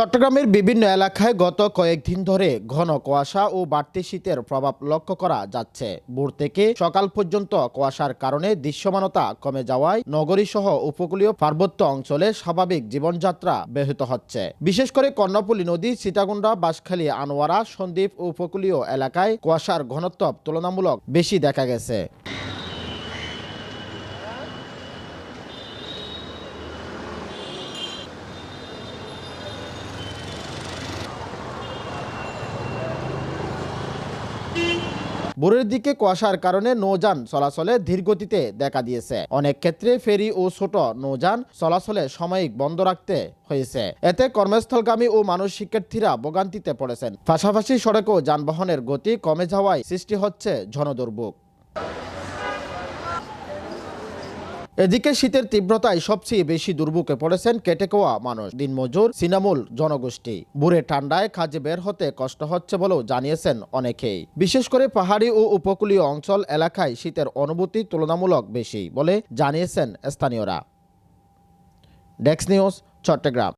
চট্টগ্রামের বিভিন্ন এলাকায় গত কয়েকদিন ধরে ঘন কুয়াশা ও বাড়তি শীতের প্রভাব লক্ষ্য করা যাচ্ছে। ভোর থেকে সকাল পর্যন্ত কুয়াশার কারণে দৃশ্যমানতা কমে যাওয়ায় নগরী সহ উপকূলীয় পার্বত্য অঞ্চলে স্বাভাবিক জীবনযাত্রা ব্যাহত হচ্ছে। বিশেষ করে কর্ণফুলী নদী, সীতাকুণ্ডা, বাঁশখালী, আনোয়ারা, সন্দ্বীপ উপকূলীয় এলাকায় কুয়াশার ঘনত্ব তুলনামূলক বেশি দেখা গেছে। ভোরের দিকে কুয়াশার কারণে নৌযান চলাচলে ধীরগতিতে দেখা দিয়েছে। অনেক ক্ষেত্রে ফেরি ও ছোট নৌযান চলাচলে সাময়িক বন্ধ রাখতে হয়েছে। এতে কর্মস্থলগামী ও মানুষ শিক্ষার্থীরা ভোগান্তিতে পড়েছেন। পাশাপাশি সড়কেও যানবাহনের গতি কমে যাওয়ায় সৃষ্টি হচ্ছে জনদুর্ভোগ। এদিকে শীতের তীব্রতায় সবচেয়ে বেশি দুর্ভোগে পড়েছেন কেটেকোয়া মানুষ। দিনমজুর সিনামুল জনগোষ্ঠী। বুড়ে ঠান্ডায় খাজে বের হতে কষ্ট হচ্ছে বলেও জানিয়েছেন অনেকেই। বিশেষ করে পাহাড়ি ও উপকূলীয় অঞ্চল এলাকায় শীতের অনুভূতি তুলনামূলক বেশি বলে জানিয়েছেন স্থানীয়রা। ডেক্স নিউজ, চট্টগ্রাম।